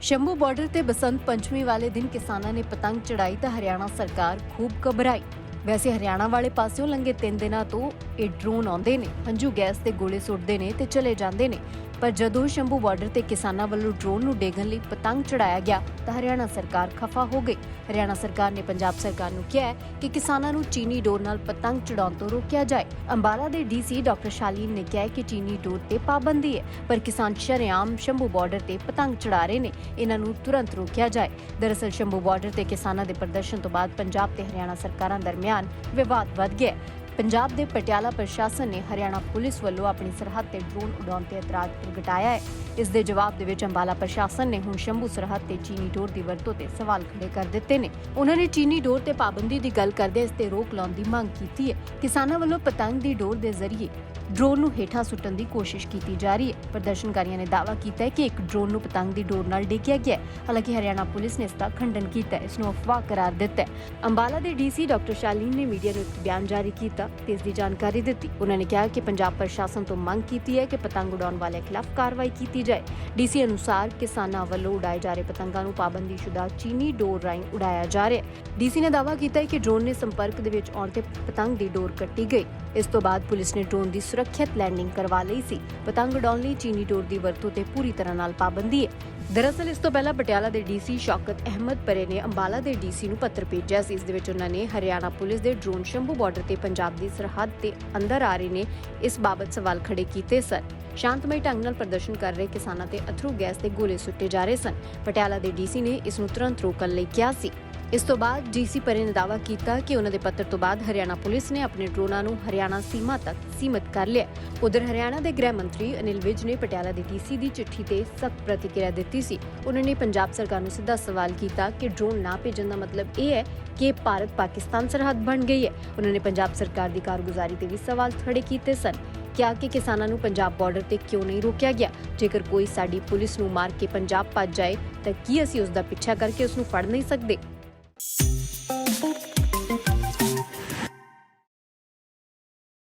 Shambhu border ਤੇ ਬਸੰਤ ਪੰਚਮੀ ਵਾਲੇ ਦਿਨ ਕਿਸਾਨਾਂ ਨੇ ਪਤੰਗ ਚੜਾਈ ਤਾਂ ਹਰਿਆਣਾ ਸਰਕਾਰ ਖੂਬ ਘਬਰਾਈ। ਵੈਸੇ ਹਰਿਆਣਾ ਵਾਲੇ ਪਾਸਿਓਂ ਲੰਘੇ ਤਿੰਨ ਦਿਨਾਂ ਤੋਂ ਇਹ ਡਰੋਨ ਆਉਂਦੇ ਨੇ, ਹੰਝੂ ਗੈਸ ਦੇ ਗੋਲੇ ਸੁੱਟਦੇ ਨੇ ਤੇ ਚਲੇ ਜਾਂਦੇ ਨੇ। ਪਰ ਜਦੋਂ ਸ਼ੰਭੂ ਬਾਰਡਰ ਤੇ ਕਿਸਾਨਾਂ ਵੱਲੋਂ ਡਰੋਨ ਨੂੰ ਡੇਗਣ ਲਈ ਪਤੰਗ ਚੜਾਇਆ ਗਿਆ, ਤਾਂ ਹਰਿਆਣਾ ਸਰਕਾਰ ਖਫਾ ਹੋ ਗਈ। ਹਰਿਆਣਾ ਸਰਕਾਰ ਨੇ ਪੰਜਾਬ ਸਰਕਾਰ ਨੂੰ ਕਿਹਾ ਹੈ ਕਿ ਕਿਸਾਨਾਂ ਨੂੰ ਚੀਨੀ ਡੋਰ ਨਾਲ ਪਤੰਗ ਚੜਾਉਣ ਤੋਂ ਰੋਕਿਆ ਜਾਏ। ਅੰਬਾਲਾ ਦੇ ਡੀਸੀ ਡਾਕਟਰ ਸ਼ਾਲੀਨ ਨੇ ਕਿਹਾ ਕਿ ਚੀਨੀ ਡੋਰ ਤੇ ਪਾਬੰਦੀ ਹੈ, ਪਰ ਕਿਸਾਨ ਸ਼ਰੇਆਮ ਸ਼ੰਭੂ ਬਾਰਡਰ ਤੇ ਪਤੰਗ ਚੜਾ ਰਹੇ ਨੇ। ਇਹਨਾਂ ਨੂੰ ਤੁਰੰਤ ਰੋਕਿਆ ਜਾਏ। ਦਰਅਸਲ, ਸ਼ੰਭੂ ਬਾਰਡਰ ਤੇ ਕਿਸਾਨਾਂ ਦੇ ਪ੍ਰਦਰਸ਼ਨ ਤੋਂ ਬਾਅਦ ਪੰਜਾਬ ਤੇ ਹਰਿਆਣਾ ਸਰਕਾਰਾਂ ਦਰਮਿਆਨ ਵਿਵਾਦ ਵੱਧ ਗਿਆ ਪੰਜਾਬ ਦੇ ਪਟਿਆਲਾ ਪ੍ਰਸ਼ਾਸਨ ਨੇ ਹਰਿਆਣਾ ਪੁਲਿਸ ਵੱਲੋਂ ਆਪਣੀ ਸਰਹੱਦ ਤੇ ਡਰੋਨ ਉਡਾਉਣ ਤੇ ਇਤਰਾਜ਼ ਪ੍ਰਗਟਾਇਆ ਹੈ। ਇਸ ਦੇ ਜਵਾਬ ਦੇ ਵਿੱਚ ਅੰਬਾਲਾ ਪ੍ਰਸ਼ਾਸਨ ਨੇ ਹੁਣ ਸ਼ੰਭੂ ਸਰਹੱਦ ਤੇ ਚੀਨੀ ਡੋਰ ਦੀ ਵਰਤੋਂ ਤੇ ਸਵਾਲ ਖੜੇ ਕਰ ਦਿੱਤੇ ਨੇ। ਉਹਨਾਂ ਨੇ ਚੀਨੀ ਡੋਰ ਤੇ ਪਾਬੰਦੀ ਦੀ ਗੱਲ ਕਰਦੇ ਇਸ ਤੇ ਰੋਕ ਲਾਉਣ ਦੀ ਮੰਗ ਕੀਤੀ ਹੈ। ਕਿਸਾਨਾਂ ਵੱਲੋਂ ਪਤੰਗ ਦੀ ਡੋਰ ਦੇ ਜ਼ਰੀਏ ਡਰੋਨ ਨੂੰ ਹੇਠਾਂ ਸੁੱਟਣ ਦੀ ਕੋਸ਼ਿਸ਼ ਕੀਤੀ ਜਾ ਰਹੀ ਹੈ। ਪ੍ਰਦਰਸ਼ਨਕਾਰੀਆਂ ਨੇ ਦਾਅਵਾ ਕੀਤਾ ਹੈ ਕਿ ਇੱਕ ਡਰੋਨ ਨੂੰ ਪਤੰਗ ਦੀ ਡੋਰ ਨਾਲ ਡੇਕਿਆ ਗਿਆ ਹਾਲਾਂਕਿ ਹਰਿਆਣਾ ਪੁਲਿਸ ਨੇ ਇਸ ਦਾ ਖੰਡਨ ਕੀਤਾ ਹੈ। ਇਸ ਨੂੰ ਅਫਵਾਹ ਕਰਾਰ ਦਿੱਤਾ ਹੈ। ਅੰਬਾਲਾ ਦੇ ਡੀਸੀ ਡਾਕਟਰ ਸ਼ਾਲੀਨ ਨੇ ਮੀਡੀਆ ਨੂੰ ਇੱਕ ਬਿਆਨ ਜਾਰੀ ਕੀਤਾ। ਤੇ ਇਸ ਦੀ ਜਾਣਕਾਰੀ ਦਿੱਤੀ। ਉਹਨਾਂ ਨੇ ਕਿਹਾ ਕਿ ਪੰਜਾਬ ਪ੍ਰਸ਼ਾਸਨ ਤੋਂ ਮੰਗ ਕੀਤੀ ਹੈ ਕਿ ਪਤੰਗ ਉਡਾਉਣ ਵਾਲਿਆਂ ਖਿਲਾਫ ਕਾਰਵਾਈ ਕੀਤੀ ਜਾਏ। ਡੀਸੀ ਅਨੁਸਾਰ ਕਿਸਾਨਾਂ ਵੱਲੋਂ ਉਡਾਏ ਜਾ ਰਹੇ ਪਤੰਗਾਂ ਨੂੰ ਪਾਬੰਦੀਸ਼ੁਦਾ ਚੀਨੀ ਡੋਰ ਰਾਹੀਂ ਉਡਾਇਆ ਜਾ ਰਿਹਾ ਹੈ। ਡੀਸੀ ਨੇ ਦਾਅਵਾ ਕੀਤਾ ਹੈ ਕਿ ਡਰੋਨ ਨੇ ਸੰਪਰਕ ਦੇ ਵਿੱਚ ਆਉਣ ਤੇ ਪਤੰਗ ਦੀ ਡੋਰ ਕੱਟੀ ਗਈ। ਇਸ ਤੋਂ ਬਾਅਦ ਪੁਲਿਸ ਨੇ ਡਰੋਨ ਦੀ ਸੁਰੱਖਿਅਤ ਲੈਂਡਿੰਗ ਕਰਵਾ ਲਈ ਸੀ। ਪਤੰਗ ਉਡਾਉਣ ਲਈ ਚੀਨੀ ਡੋਰ ਦੀ ਵਰਤੋਂ ਤੇ ਪੂਰੀ ਤਰ੍ਹਾਂ ਨਾਲ ਪਾਬੰਦੀ ਹੈ। ਦਰਅਸਲ, ਇਸ ਤੋਂ ਪਹਿਲਾਂ ਪਟਿਆਲਾ ਦੇ ਡੀਸੀ ਸ਼ੌਕਤ ਅਹਿਮਦ ਪਰੇ ਨੇ ਅੰਬਾਲਾ ਦੇ ਡੀਸੀ ਨੂੰ ਪੱਤਰ ਭੇਜਿਆ ਸੀ। ਇਸ ਦੇ ਵਿੱਚ ਉਹਨਾਂ ਨੇ ਹਰਿਆਣਾ ਪੁਲਿਸ ਦੇ ਡਰੋਨ ਸ਼ੰਭੂ ਬਾਰਡਰ ਤੇ ਪੰਜਾਬ ਦੀ ਸਰਹੱਦ ਤੇ ਅੰਦਰ ਆ ਰਹੇ ਨੇ, ਇਸ ਬਾਬਤ ਸਵਾਲ ਖੜੇ ਕੀਤੇ ਸਨ। ਸ਼ਾਂਤਮਈ ਢੰਗ ਨਾਲ ਪ੍ਰਦਰਸ਼ਨ ਕਰ ਰਹੇ ਕਿਸਾਨਾਂ ਤੇ ਅਥਰੂ ਗੈਸ ਦੇ ਗੋਲੇ ਸੁੱਟੇ ਜਾ ਰਹੇ ਸਨ। ਪਟਿਆਲਾ ਦੇ ਡੀਸੀ ਨੇ ਇਸ ਨੂੰ ਤੁਰੰਤ ਰੋਕਣ ਲਈ ਕਿਹਾ ਸੀ। ਇਸ ਤੋਂ ਬਾਅਦ ਡੀਸੀ ਪਰੇ ਨੇ ਦਾਅਵਾ ਕੀਤਾ ਕਿ ਉਹਨਾਂ ਦੇ ਪੱਤਰ ਤੋਂ ਬਾਅਦ ਹਰਿਆਣਾ ਪੁਲਿਸ ਨੇ ਆਪਣੇ ਡਰੋਨਾਂ ਨੂੰ ਹਰਿਆਣਾ ਸੀਮਾ ਤੱਕ ਸੀਮਿਤ ਕਰ ਲਿਆ। ਉਧਰ ਹਰਿਆਣਾ ਦੇ ਗ੍ਰਹਿ ਮੰਤਰੀ ਅਨਿਲ ਵਿਜ ਨੇ ਪਟਿਆਲਾ ਦੇ ਡੀਸੀ ਦੀ ਚਿੱਠੀ ਤੇ ਸਖਤ ਪ੍ਰਤੀਕਿਰਿਆ ਦਿੱਤੀ ਸੀ। ਉਹਨਾਂ ਨੇ ਪੰਜਾਬ ਸਰਕਾਰ ਨੂੰ ਸਿੱਧਾ ਸਵਾਲ ਕੀਤਾ ਕਿ ਡਰੋਨ ਨਾ ਭੇਜਣ ਦਾ ਮਤਲਬ ਇਹ ਹੈ ਕਿ ਭਾਰਤ ਪਾਕਿਸਤਾਨ ਸਰਹੱਦ ਬਣ ਗਈ ਹੈ। ਉਹਨਾਂ ਨੇ ਪੰਜਾਬ ਸਰਕਾਰ ਦੀ ਕਾਰਗੁਜ਼ਾਰੀ ਤੇ ਵੀ ਸਵਾਲ ਖੜੇ ਕੀਤੇ ਸਨ। ਕਿਹਾ ਕਿ ਕਿਸਾਨਾਂ ਨੂੰ ਪੰਜਾਬ ਬਾਰਡਰ ਤੇ ਕਿਉਂ ਨਹੀਂ ਰੋਕਿਆ ਗਿਆ? ਜੇਕਰ ਕੋਈ ਸਾਡੀ ਪੁਲਿਸ ਨੂੰ ਮਾਰ ਕੇ ਪੰਜਾਬ ਭੱਜ ਜਾਏ, ਤਾਂ ਕੀ ਅਸੀਂ ਉਸ ਦਾ ਪਿੱਛਾ ਕਰਕੇ ਉਸ ਨੂੰ ਫੜ ਨਹੀਂ ਸਕਦੇ? Bye.